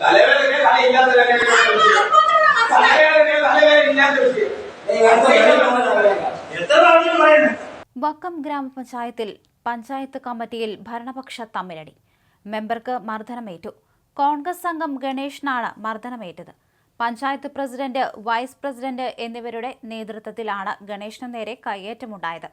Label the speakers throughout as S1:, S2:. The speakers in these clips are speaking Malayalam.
S1: തലവേദന
S2: എത്ര
S3: വക്കം ഗ്രാമപഞ്ചായത്തിൽ പഞ്ചായത്ത് കമ്മിറ്റിയിൽ ഭരണപക്ഷ തമ്മിലടി. മെമ്പർക്ക് മർദ്ദനമേറ്റു. കോൺഗ്രസ് അംഗം ഗണേഷിനാണ് മർദ്ദനമേറ്റത്. പഞ്ചായത്ത് പ്രസിഡന്റ് വൈസ് പ്രസിഡന്റ് എന്നിവരുടെ നേതൃത്വത്തിലാണ് ഗണേഷിന് നേരെ കയ്യേറ്റമുണ്ടായത്.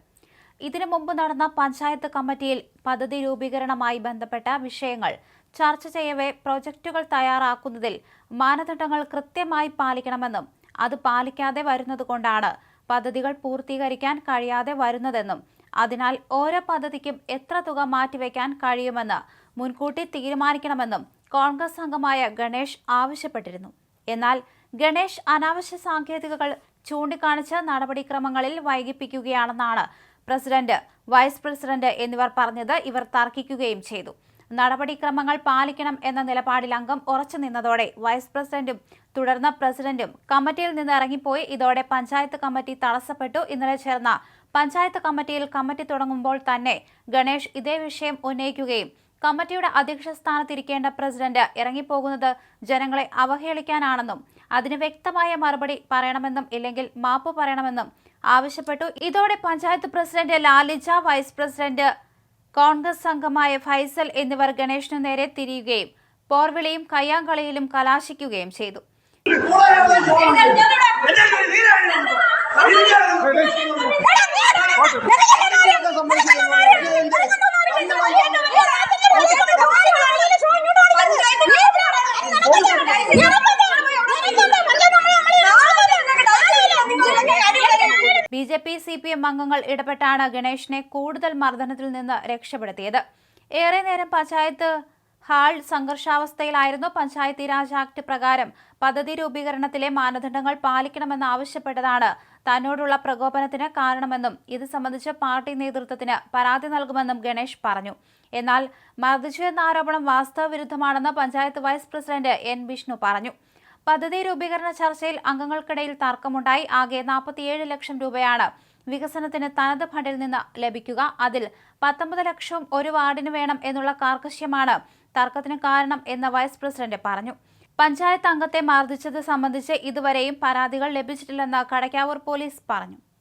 S3: ഇതിനു മുമ്പ് നടന്ന പഞ്ചായത്ത് കമ്മിറ്റിയിൽ പദ്ധതി രൂപീകരണവുമായി ബന്ധപ്പെട്ട വിഷയങ്ങൾ ചർച്ച ചെയ്യവേ പ്രൊജക്ടുകൾ തയ്യാറാക്കുന്നതിൽ മാനദണ്ഡങ്ങൾ കൃത്യമായി പാലിക്കണമെന്നും അത് പാലിക്കാതെ വരുന്നതുകൊണ്ടാണ് പദ്ധതികൾ പൂർത്തീകരിക്കാൻ കഴിയാതെ വരുന്നതെന്നും അതിനാൽ ഓരോ പദ്ധതിക്കും എത്ര തുക മാറ്റിവെക്കാൻ കഴിയുമെന്ന് മുൻകൂട്ടി തീരുമാനിക്കണമെന്നും കോൺഗ്രസ് അംഗമായ ഗണേഷ് ആവശ്യപ്പെട്ടിരുന്നു. എന്നാൽ ഗണേഷ് അനാവശ്യ സാങ്കേതികകൾ ചൂണ്ടിക്കാണിച്ച് നടപടിക്രമങ്ങളിൽ വൈകിപ്പിക്കുകയാണെന്നാണ് പ്രസിഡന്റ് വൈസ് പ്രസിഡന്റ് എന്നിവർ പറഞ്ഞത് ഇവർ തർക്കിക്കുകയും ചെയ്തു. നടപടിക്രമങ്ങൾ പാലിക്കണം എന്ന നിലപാടിൽ അംഗം ഉറച്ചു നിന്നതോടെ വൈസ് പ്രസിഡന്റും തുടർന്ന് പ്രസിഡന്റും കമ്മിറ്റിയിൽ നിന്ന് ഇറങ്ങിപ്പോയി. ഇതോടെ പഞ്ചായത്ത് കമ്മിറ്റി തടസ്സപ്പെട്ടു. ഇന്നലെ ചേർന്ന പഞ്ചായത്ത് കമ്മിറ്റിയിൽ കമ്മിറ്റി തുടങ്ങുമ്പോൾ തന്നെ ഗണേഷ് ഇതേ വിഷയം ഉന്നയിക്കുകയും കമ്മിറ്റിയുടെ അധ്യക്ഷ സ്ഥാനത്തിരിക്കേണ്ട പ്രസിഡന്റ് ഇറങ്ങിപ്പോകുന്നത് ജനങ്ങളെ അവഹേളിക്കാനാണെന്നും അതിന് വ്യക്തമായ മറുപടി പറയണമെന്നും ഇല്ലെങ്കിൽ മാപ്പ് പറയണമെന്നും ആവശ്യപ്പെട്ടു. ഇതോടെ panchayat president Lalija vice president Congress അംഗമായ ഫൈസൽ എന്നിവർ ഗണേഷിനു നേരെ തിരിയുകയും പോർവിളിയും കയ്യാങ്കളിയിലും കലാശിക്കുകയും ചെയ്തു. B J P C P M അംഗങ്ങൾ ഇടപെട്ടാണ് ഗണേഷിനെ കൂടുതൽ മർദ്ദനത്തിൽ നിന്ന് രക്ഷപ്പെടുത്തിയത്. ഏറെ നേരം പഞ്ചായത്ത് ഹാൾ സംഘർഷാവസ്ഥയിലായിരുന്നു പഞ്ചായത്തി രാജ് ആക്ട് പ്രകാരം പദ്ധതി രൂപീകരണത്തിലെ മാനദണ്ഡങ്ങൾ പാലിക്കണമെന്ന് ആവശ്യപ്പെട്ടതാണ്. തന്നോടുള്ള പ്രകോപനത്തിന് കാരണമെന്നും ഇത് സംബന്ധിച്ച് പാർട്ടി നേതൃത്വത്തിന് പരാതി നൽകുമെന്നും ഗണേഷ് പറഞ്ഞു. എന്നാൽ മർദ്ദിച്ചു എന്ന ആരോപണം വാസ്തവവിരുദ്ധമാണെന്ന് panchayat vice president N Vishnu പറഞ്ഞു. പദ്ധതി രൂപീകരണ ചർച്ചയിൽ അംഗങ്ങൾക്കിടയിൽ തർക്കമുണ്ടായി. ആകെ നാൽപ്പത്തിയേഴ് ലക്ഷം രൂപയാണ് വികസനത്തിന് തനത് ഫണ്ടിൽ നിന്ന് ലഭിക്കുക. അതിൽ പത്തൊമ്പത് ലക്ഷം ഒരു വാർഡിന് വേണം എന്നുള്ള കാർക്കശ്യമാണ് തർക്കത്തിന് കാരണം എന്ന് വൈസ് പ്രസിഡന്റ് പറഞ്ഞു. പഞ്ചായത്ത് അംഗത്തെ മർദ്ദിച്ചത് സംബന്ധിച്ച് ഇതുവരെയും പരാതികൾ ലഭിച്ചിട്ടില്ലെന്ന് കടക്കാവൂർ പോലീസ് പറഞ്ഞു.